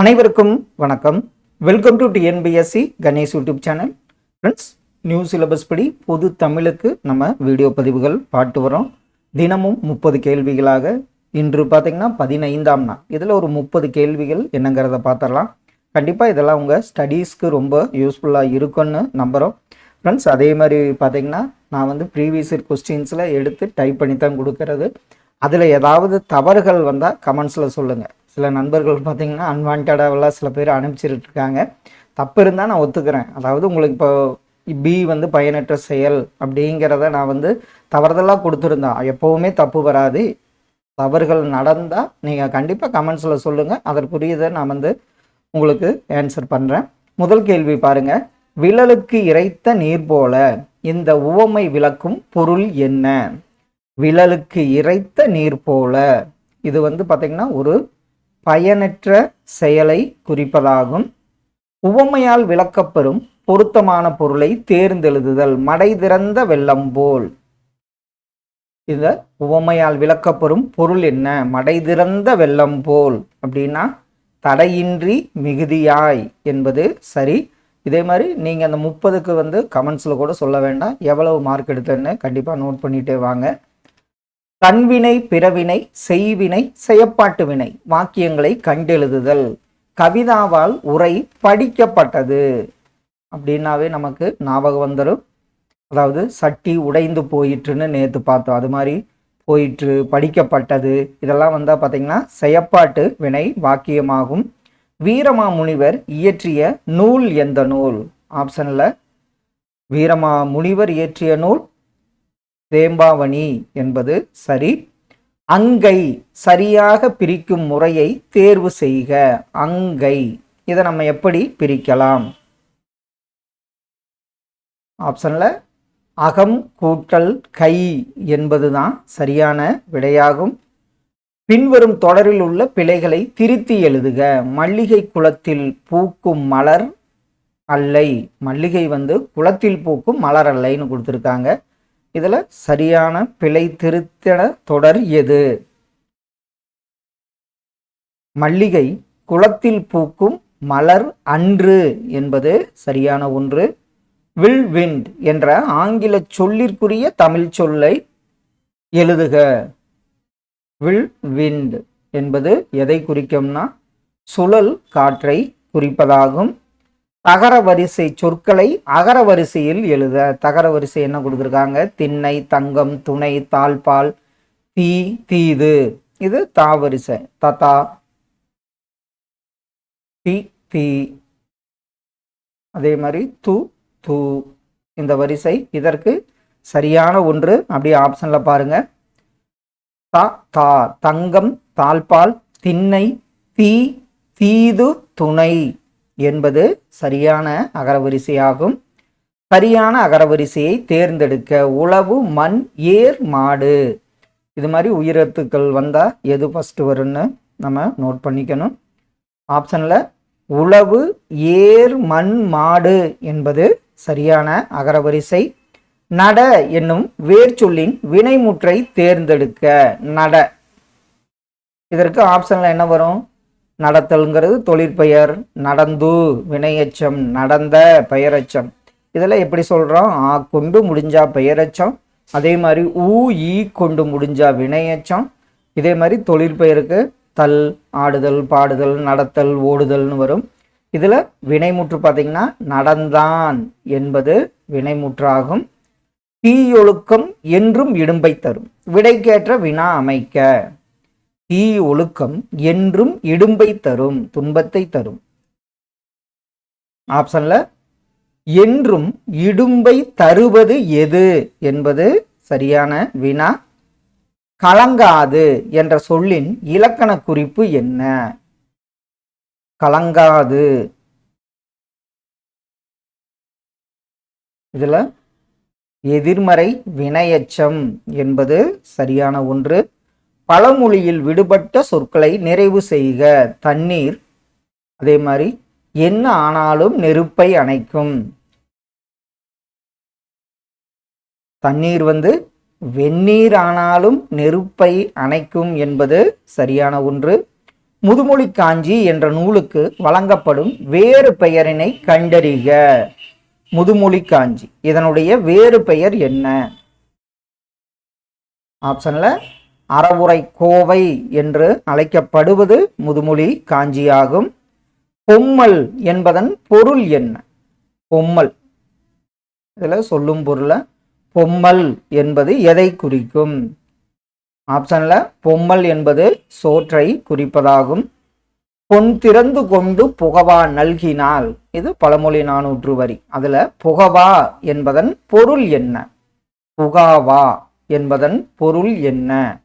அனைவருக்கும் வணக்கம். Welcome to TNPSC Ganesh YouTube channel friends new syllabus படி பொது தமிழுக்கு நம்ம வீடியோ பதிவுகள் பாட்டு வரோம் தினமும் முப்பது கேள்விகளாக. இன்று பார்த்தீங்கன்னா பதினைந்தாம் நாள். இதில் ஒரு முப்பது கேள்விகள் என்னங்கிறத பார்த்துடலாம். கண்டிப்பாக இதெல்லாம் உங்கள் ஸ்டடீஸ்க்கு ரொம்ப யூஸ்ஃபுல்லாக இருக்கும்னு நம்புகிறோம் ஃப்ரெண்ட்ஸ் அதே மாதிரி பார்த்தீங்கன்னா நான் வந்து ப்ரீவியஸ் இயர் கொஸ்டின்ஸில் எடுத்து டைப் பண்ணி தான் கொடுக்கறது. அதில் ஏதாவது தவறுகள் வந்தால் கமெண்ட்ஸில் சொல்லுங்கள் சில நண்பர்கள் பார்த்தீங்கன்னா அன்வான்டாவெல்லாம் சில பேர் அனுப்பிச்சிட்டுருக்காங்க தப்பு இருந்தால் நான் ஒத்துக்கிறேன். அதாவது உங்களுக்கு இப்போ பி வந்து பயனற்ற செயல் அப்படிங்கிறத நான் வந்து தவறுதலாக கொடுத்துருந்தேன் எப்போவுமே தப்பு வராது. தவறுகள் நடந்தால் நீங்கள் கண்டிப்பாக கமெண்ட்ஸில் சொல்லுங்கள் அதற்குரியதை நான் வந்து உங்களுக்கு ஆன்சர் பண்ணுறேன் முதல் கேள்வி பாருங்க. விழலுக்கு இறைத்த நீர் போல இந்த உவமை விளக்கும் பொருள் என்ன? விழலுக்கு இறைத்த நீர் போல. இது வந்து பார்த்திங்கன்னா ஒரு பயனற்ற செயலை குறிப்பதாகும். உவமையால் விளக்கப்பெறும் பொருத்தமான பொருளை தேர்ந்தெழுதுதல் மடை திறந்த வெள்ளம் போல். இந்த உவமையால் விளக்கப்பெறும் பொருள் என்ன? மடை திறந்த வெள்ளம் போல். அப்படின்னா தடையின்றி மிகுதியாய் என்பது சரி. இதே மாதிரி நீங்கள் அந்த முப்பதுக்கு வந்து கமெண்ட்ஸில் கூட சொல்ல வேண்டாம். எவ்வளவு மார்க் எடுத்தேன்னு கண்டிப்பாக நோட் பண்ணிகிட்டே வாங்க. கண்வினை பிறவினை செய்வினை செயப்பாட்டு வினை வாக்கியங்களை கண்டெழுதுதல். கவிதாவால் உரை படிக்கப்பட்டது. அப்படின்னாவே நமக்கு ஞாபகம் வந்துடும் அதாவது சட்டி உடைந்து போயிற்றுன்னு நேற்று பார்த்தோம். அது மாதிரி போயிற்று படிக்கப்பட்டது. இதெல்லாம் வந்தால் பார்த்தீங்கன்னா செயப்பாட்டு வினை வாக்கியமாகும். வீரமாமுனிவர் இயற்றிய நூல் எந்த நூல்? ஆப்ஷனில் வீரமா முனிவர் இயற்றிய நூல் தேம்பாவணி என்பது சரி. அங்கை சரியாக பிரிக்கும் முறையை தேர்வு செய்க. அங்கை. இதை நம்ம எப்படி பிரிக்கலாம்? ஆப்ஷனில் அகம் கூட்டல் கை என்பதுதான் சரியான விடையாகும். பின்வரும் தொடரில் உள்ள பிழைகளை திருத்தி எழுதுக. மல்லிகை குளத்தில் பூக்கும் மலர் அல்லை. மல்லிகை வந்து குளத்தில் பூக்கும் மலர் அல்லைன்னு கொடுத்துருக்காங்க. இதில் சரியான பிழை திருத்தட தொடர் எது? மல்லிகை குளத்தில் பூக்கும் மலர் அன்று என்பது சரியான ஒன்று. வில் விண்ட் என்ற ஆங்கில சொல்லிற்குரிய தமிழ் சொல்லை எழுதுக. வில் விண்ட் என்பது எதை குறிக்கும்னா சுழல் காற்றை குறிப்பதாகும். தகர வரிசை சொற்களை அகர வரிசையில் எழுத. தகர வரிசை என்ன கொடுத்துருக்காங்க? திண்ணை தங்கம் துணை தாழ்பால் தீ தீது. இது தா வரிசை. ததா தி தீ அதே மாதிரி து து. இந்த வரிசை இதற்கு சரியான ஒன்று. அப்படியே ஆப்ஷனில் பாருங்க. த தா. தங்கம் தாழ்பால் திண்ணை தீ தீது துணை. என்பது சரியான அகரவரிசையாகும். சரியான அகரவரிசையை தேர்ந்தெடுக்க உழவு மண் ஏர் மாடு. இது மாதிரி உயிரத்துக்கள் வந்தால் எது ஃபஸ்ட்டு வரும்னு நம்ம நோட் பண்ணிக்கணும். ஆப்ஷனில் உழவு ஏர் மண் மாடு என்பது சரியான அகரவரிசை. நட என்னும் வேர்ச்சொல்லின் வினைமுற்றை தேர்ந்தெடுக்க நட. இதற்கு ஆப்ஷனில் என்ன வரும்? நடத்தல்ங்கிறது தொழிற்பெயர் நடந்து வினையச்சம் நடந்த பெயரச்சம். இதில் எப்படி சொல்கிறோம் ஆ கொண்டு முடிஞ்சா பெயரச்சம் அதே மாதிரி ஊ ஈ கொண்டு முடிஞ்சா வினையச்சம். இதே மாதிரி தொழிற்பெயருக்கு தல் ஆடுதல் பாடுதல் நடத்தல் ஓடுதல்னு வரும். இதில் வினைமுற்று பார்த்தீங்கன்னா நடந்தான் என்பது வினைமுற்றாகும். தீயொழுக்கம் என்றும் இடும்பை தரும். விடைக்கேற்ற வினா அமைக்க. தீ ஒழுக்கம் என்றும் இடும்பை தரும் துன்பத்தை தரும். ஆப்ஷன்ல என்றும் இடும்பை தருவது எது என்பது சரியான வினா. கலங்காது என்ற சொல்லின் இலக்கண குறிப்பு என்ன? கலங்காது. இதுல எதிர்மறை வினையச்சம் என்பது சரியான ஒன்று. பழமொழியில் விடுபட்ட சொற்களை நிறைவு செய்க. தண்ணீர் அதே மாதிரி என்ன ஆனாலும் நெருப்பை அணைக்கும். தண்ணீர் வந்து வெந்நீர் ஆனாலும் நெருப்பை அணைக்கும் என்பது சரியான ஒன்று. முதுமொழி காஞ்சி என்ற நூலுக்கு வழங்கப்படும் வேறு பெயரினை கண்டறிக. முதுமொழி காஞ்சி. இதனுடைய வேறு பெயர் என்ன? ஆப்ஷன்ல அறவுரை கோவை என்று அழைக்கப்படுவது முதுமொழி காஞ்சியாகும். பொம்மல் என்பதன் பொருள் என்ன? பொம்மல். இதில் சொல்லும் பொருளை பொம்மல் என்பது எதை குறிக்கும்? ஆப்ஷனில் பொம்மல் என்பது சோற்றை குறிப்பதாகும். பொன் திறந்து கொண்டு புகவா நல்கினால் இது பழமொழி நானூற்று வரி. அதில் புகவா என்பதன் பொருள் என்ன? புகாவா என்பதன் பொருள் என்ன?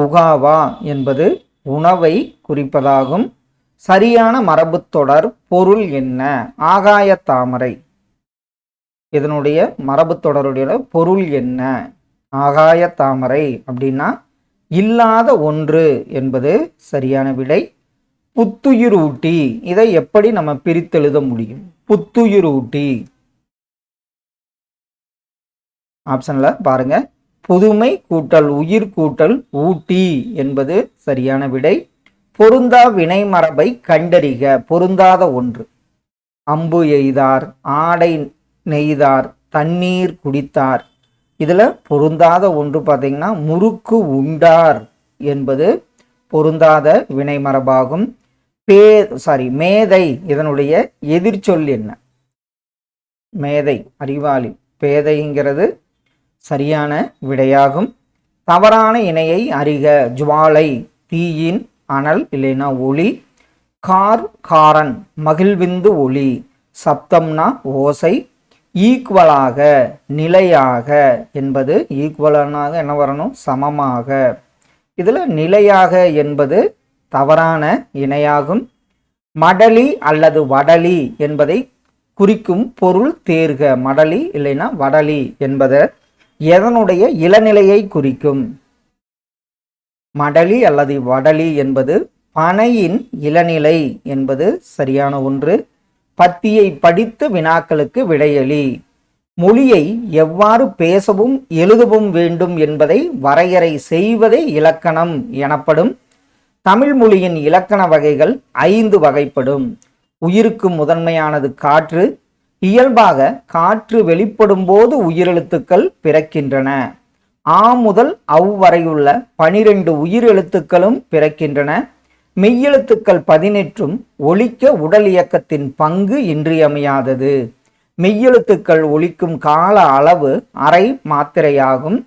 புகாவா என்பது உணவை குறிப்பதாகும். சரியான மரபுத்தொடர் பொருள் என்ன? ஆகாய தாமரை. இதனுடைய மரபுத்தொடருடைய பொருள் என்ன? ஆகாய தாமரை அப்படின்னா இல்லாத ஒன்று என்பது சரியான விடை. புத்துயிரூட்டி இதை எப்படி நம்ம பிரித்தெழுத முடியும்? புத்துயிரூட்டி ஆப்ஷன்ல பாருங்க. புதுமை கூட்டல் உயிர் கூட்டல் ஊட்டி என்பது சரியான விடை. பொருந்தா வினை மரபை கண்டறிக பொருந்தாத ஒன்று. அம்பு எய்தார் ஆடை நெய்தார் தண்ணீர் குடித்தார். இதில் பொருந்தாத ஒன்று பார்த்தீங்கன்னா முறுக்கு உண்டார் என்பது பொருந்தாத வினை மரபாகும். பே சாரி மேதை இதனுடைய எதிர்ச்சொல் என்ன? மேதை அறிவாளி. பேதைங்கிறது சரியான விடையாகும். தவறான இணையை அறிக. ஜுவாலை தீயின் அனல் இல்லைனா ஒளி. கார் காரன் மகிழ்விந்து ஒளி. சப்தம்னா ஓசை. ஈக்குவலாக நிலையாக என்பது ஈக்குவலாக என்ன வரணும்? சமமாக. இதில் நிலையாக என்பது தவறான இணையாகும். மடலி அல்லது வடலி என்பதை குறிக்கும் பொருள் தேர்க. மடலி இல்லைன்னா வடலி என்பதை எதனுடைய இளநிலையை குறிக்கும்? மடலி அல்லது வடலி என்பது பனையின் இளநிலை என்பது சரியான ஒன்று. பத்தியை படித்து வினாக்களுக்கு விடையளி மொழியை எவ்வாறு பேசவும் எழுதவும் வேண்டும் என்பதை வரையறை செய்வதே இலக்கணம் எனப்படும். தமிழ் மொழியின் இலக்கண வகைகள் ஐந்து வகைப்படும். உயிருக்கு முதன்மையானது காற்று இயல்பாக காற்று வெளிப்படும் போது உயிரெழுத்துக்கள் பிறக்கின்றன. ஆ முதல் அவ் வரையுள்ள பனிரெண்டு உயிரெழுத்துக்களும் பிறக்கின்றன. மெய்யெழுத்துக்கள் பதினெட்டும் ஒலிக்க உடல் இயக்கத்தின் பங்கு இன்றியமையாதது. மெய்யெழுத்துக்கள் ஒழிக்கும் கால அளவு அரை மாத்திரையாகும்.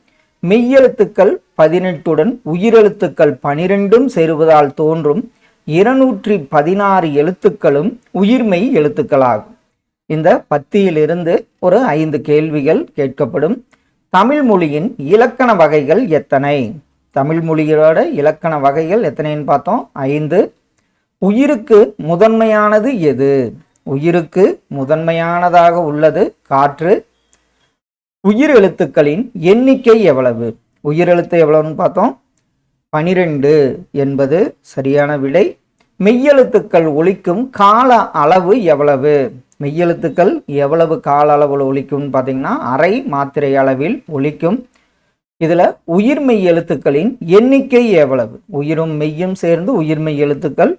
மெய்யெழுத்துக்கள் பதினெட்டுடன் உயிரெழுத்துக்கள் பனிரெண்டும் சேருவதால் தோன்றும் இருநூற்றி பதினாறு எழுத்துக்களும் உயிர்மெய் எழுத்துக்களாகும். இந்த பத்தியிலிருந்து ஒரு ஐந்து கேள்விகள் கேட்கப்படும். தமிழ் மொழியின் இலக்கண வகைகள் எத்தனை? தமிழ் மொழியோட இலக்கண வகைகள் எத்தனைன்னு பார்த்தோம். ஐந்து. உயிருக்கு முதன்மையானது எது? உயிருக்கு முதன்மையானதாக உள்ளது காற்று. உயிர் எழுத்துக்களின் எண்ணிக்கை எவ்வளவு? உயிர் எழுத்து எவ்வளவுன்னு பார்த்தோம். பனிரெண்டு என்பது சரியான விடை. மெய்யெழுத்துக்கள் ஒழிக்கும் கால அளவு எவ்வளவு? மெய்யெழுத்துக்கள் எவ்வளவு கால அளவில் ஒழிக்கும்னு பார்த்தீங்கன்னா அரை மாத்திரை அளவில் ஒழிக்கும் இதில் உயிர்மெய் எழுத்துக்களின் எண்ணிக்கை எவ்வளவு? உயிரும் மெய்யும் சேர்ந்து உயிர்மெய் எழுத்துக்கள்.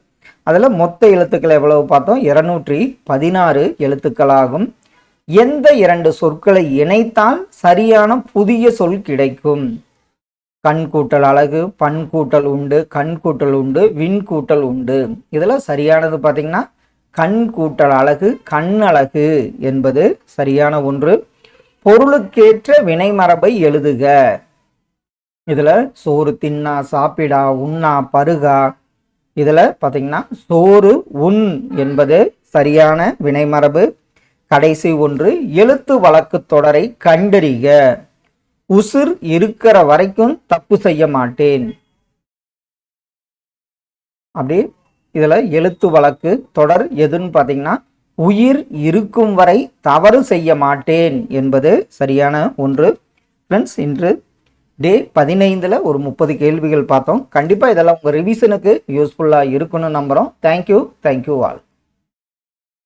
அதில் மொத்த எழுத்துக்கள் எவ்வளவு பார்த்தோம்? இருநூற்றி பதினாறு எழுத்துக்களாகும். எந்த இரண்டு சொற்களை இணைத்தால் சரியான புதிய சொல் கிடைக்கும்? கண் கூட்டல் அழகு பண் கூட்டல் உண்டு கண் கூட்டல் உண்டு விண் கூட்டல் உண்டு. இதில் சரியானது பார்த்திங்கன்னா கண் கூட்டல் அழகு கண் அழகு என்பது சரியான ஒன்று. பொருளுக்கேற்ற வினைமரபை எழுதுக. இதில் சோறு தின்னா சாப்பிடா உண்ணா பருகா இதில் பார்த்தீங்கன்னா சோறு உண் என்பது சரியான வினைமரபு கடைசி ஒன்று எழுத்து வழக்கு தொடரை கண்டறிக. உசிர் இருக்கிற வரைக்கும் தப்பு செய்ய மாட்டேன். அப்படி இதில் எழுத்து வழக்கு தொடர் எதுன்னு பார்த்தீங்கன்னா உயிர் இருக்கும் வரை தவறு செய்ய மாட்டேன் என்பது சரியான ஒன்று. ஃப்ரெண்ட்ஸ் இன்று டே பதினைந்தில் ஒரு முப்பது கேள்விகள் பார்த்தோம். கண்டிப்பாக இதெல்லாம் உங்கள் ரிவிஷனுக்கு யூஸ்ஃபுல்லாக இருக்குன்னு நம்புகிறோம் தேங்க்யூ தேங்க்யூ ஆல்